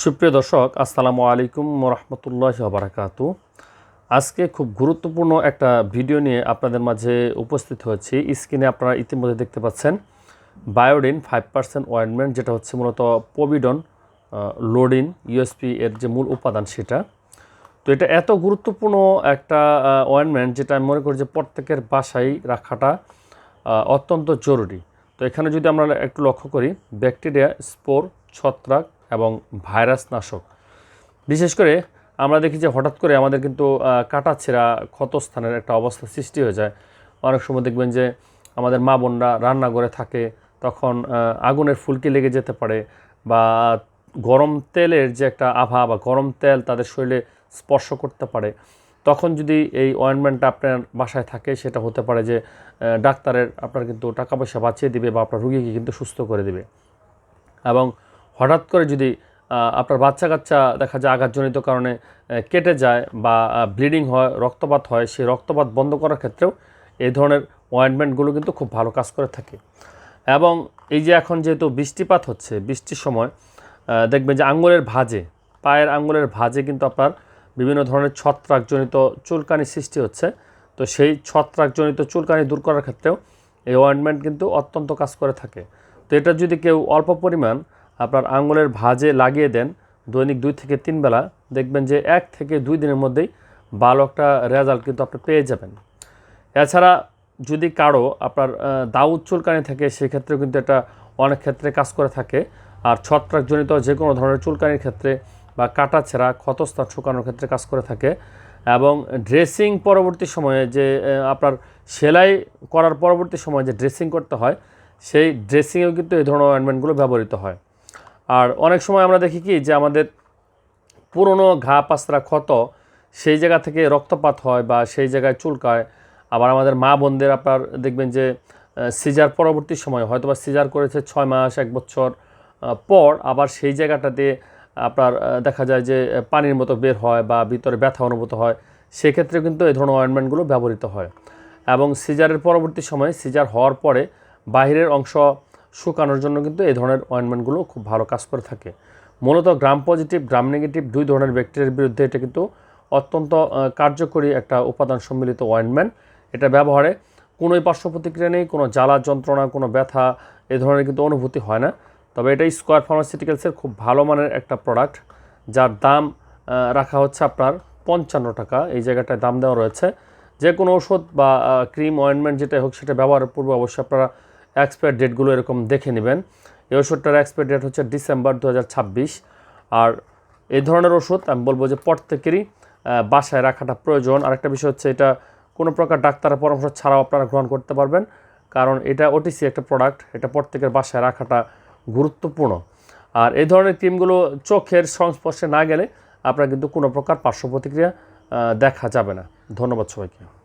সুপ্রিয় দর্শক, আসসালামু আলাইকুম রহমতুল্লাহ বারাকাতু আজকে খুব গুরুত্বপূর্ণ একটা ভিডিও নিয়ে আপনাদের মাঝে উপস্থিত হয়েছি। স্ক্রিনে আপনারা ইতিমধ্যে দেখতে পাচ্ছেন বায়োডিন ফাইভ পার্সেন্ট অয়েনমেন্ট যেটা হচ্ছে মূলত পবিডন লোডিন, ইউএসপি এর যে মূল উপাদান সেটা। তো এটা এত গুরুত্বপূর্ণ একটা অয়েনমেন্ট যেটা আমি মনে করি যে প্রত্যেকের বাসায় রাখাটা অত্যন্ত জরুরি। তো এখানে যদি আমরা একটু লক্ষ্য করি, ব্যাকটেরিয়া, স্পোর, ছত্রাক এবং ভাইরাস নাশক বিশেষ করে আমরা দেখি যে হঠাৎ করে আমাদের কিন্তু কাটা ছেঁড়া ক্ষতস্থানের একটা অবস্থা সৃষ্টি হয়ে যায়। অনেক সময় দেখবেন যে আমাদের মা বোনরা রান্নাঘরে থাকে, তখন আগুনের ফুলকি লেগে যেতে পারে বা গরম তেলের যে একটা আভা বা গরম তেল তাদের শরীরে স্পর্শ করতে পারে। তখন যদি এই অয়েনমেন্টটা আপনার বাসায় থাকে, সেটা হতে পারে যে ডাক্তারের আপনার কিন্তু টাকা পয়সা বাঁচিয়ে দিবে বা আপনার রুগীকে কিন্তু সুস্থ করে দিবে। এবং হঠাৎ করে যদি আপনার বাচ্চা কাচ্চা দেখা যায় আঘাতজনিত কারণে কেটে যায় বা ব্লিডিং হয়, রক্তপাত হয়, সেই রক্তপাত বন্ধ করার ক্ষেত্রেও এই ধরনের অয়েন্টমেন্টগুলো কিন্তু খুব ভালো কাজ করে থাকে। এবং এই যে এখন যেহেতু বৃষ্টিপাত হচ্ছে, বৃষ্টির সময় দেখবেন যে আঙ্গুলের ভাঁজে, পায়ের আঙ্গুলের ভাঁজে কিন্তু আপনার বিভিন্ন ধরনের ছত্রাকজনিত চুলকানি সৃষ্টি হচ্ছে। তো সেই ছত্রাকজনিত চুলকানি দূর করার ক্ষেত্রেও এই অয়েন্টমেন্ট কিন্তু অত্যন্ত কাজ করে থাকে। তো এটা যদি কেউ অল্প পরিমাণ আপনার আঙুলের ভাঁজে লাগিয়ে দেন দৈনিক দুই থেকে তিন বেলা। দেখবেন যে এক থেকে দুই দিনের মধ্যেই ভালো একটা রেজাল্ট কিন্তু আপনি পেয়ে যাবেন। এছাড়া যদি কারও আপনার দাউদ চুলকানি থাকে, সেক্ষেত্রেও কিন্তু এটা অনেক ক্ষেত্রে কাজ করে থাকে। আর ছত্রাকজনিত যে কোনো ধরনের চুলকানির ক্ষেত্রে বা কাটা ছেঁড়া ক্ষতস্থান শুকানোর ক্ষেত্রে কাজ করে থাকে। এবং ড্রেসিং পরবর্তী সময়ে যে আপনার সেলাই করার পরবর্তী সময়ে যে ড্রেসিং করতে হয়, সেই ড্রেসিংয়েও কিন্তু এই ধরনের অয়েন্টমেন্টগুলো ব্যবহৃত হয়। আর অনেক সময় আমরা দেখি কি যে আমাদের পুরনো ঘা পাস্তরা ক্ষত সেই জায়গা থেকে রক্তপাত হয় বা সেই জায়গায় চুলকায়। আবার আমাদের মা বোনদের আপনার দেখবেন যে সিজার পরবর্তী সময় হয়তো বা সিজার করেছে ছয় মাস, এক বছর পর আবার সেই জায়গাটাতে আপনার দেখা যায় যে পানির মতো বের হয় বা ভিতরে ব্যথা অনুভূত হয়। সেক্ষেত্রে কিন্তু এই ধরনের অয়েন্টমেন্টগুলো ব্যবহৃত হয়। এবং সিজারের পরবর্তী সময়ে সিজার হওয়ার পরে বাহিরের অংশ শুকানোর জন্য কিন্তু এই ধরনের অয়েন্টমেন্টগুলো খুব ভালো কাজ করে থাকে। মূলত গ্রাম পজিটিভ গ্রাম নেগেটিভ দুই ধরনের ব্যাকটেরিয়ার বিরুদ্ধে এটা কিন্তু অত্যন্ত কার্যকরী একটা উপাদান সম্মিলিত অয়েন্টমেন্ট এটা ব্যবহারে কোনোই পার্শ্ব প্রতিক্রিয়া নেই, কোনো জ্বালা, যন্ত্রণা, কোনো ব্যথা, এ ধরনের কিন্তু অনুভূতি হয় না। তবে এটা স্কোয়ার ফার্মাসিউটিক্যালসের খুব ভালো মানের একটা প্রোডাক্ট যার দাম রাখা হচ্ছে আপনার পঞ্চান্ন টাকা। এই জায়গাটায় দাম দেওয়া রয়েছে। যে কোনো ওষুধ বা ক্রিম অয়েন্টমেন্ট যেটা হোক, সেটা ব্যবহারের পূর্বে অবশ্যই আপনারা এক্সপায়ার ডেটগুলো এরকম দেখে নেবেন। এই ওষুধটার এক্সপায়ার ডেট হচ্ছে ডিসেম্বর দু হাজার ছাব্বিশ। আর এই ধরনের ওষুধ আমি বলব যে প্রত্যেকেরই বাসায় রাখাটা প্রয়োজন। আরেকটা বিষয় হচ্ছে এটা কোনো প্রকার ডাক্তারের পরামর্শ ছাড়াও আপনারা গ্রহণ করতে পারবেন। কারণ এটা ওটিসি একটা প্রোডাক্ট এটা প্রত্যেকের বাসায় রাখাটা গুরুত্বপূর্ণ। আর এই ধরনের ক্রিমগুলো চোখের সংস্পর্শে না গেলে আপনার কিন্তু কোনো প্রকার পার্শ্ব প্রতিক্রিয়া দেখা যাবে না। ধন্যবাদ সবাইকে।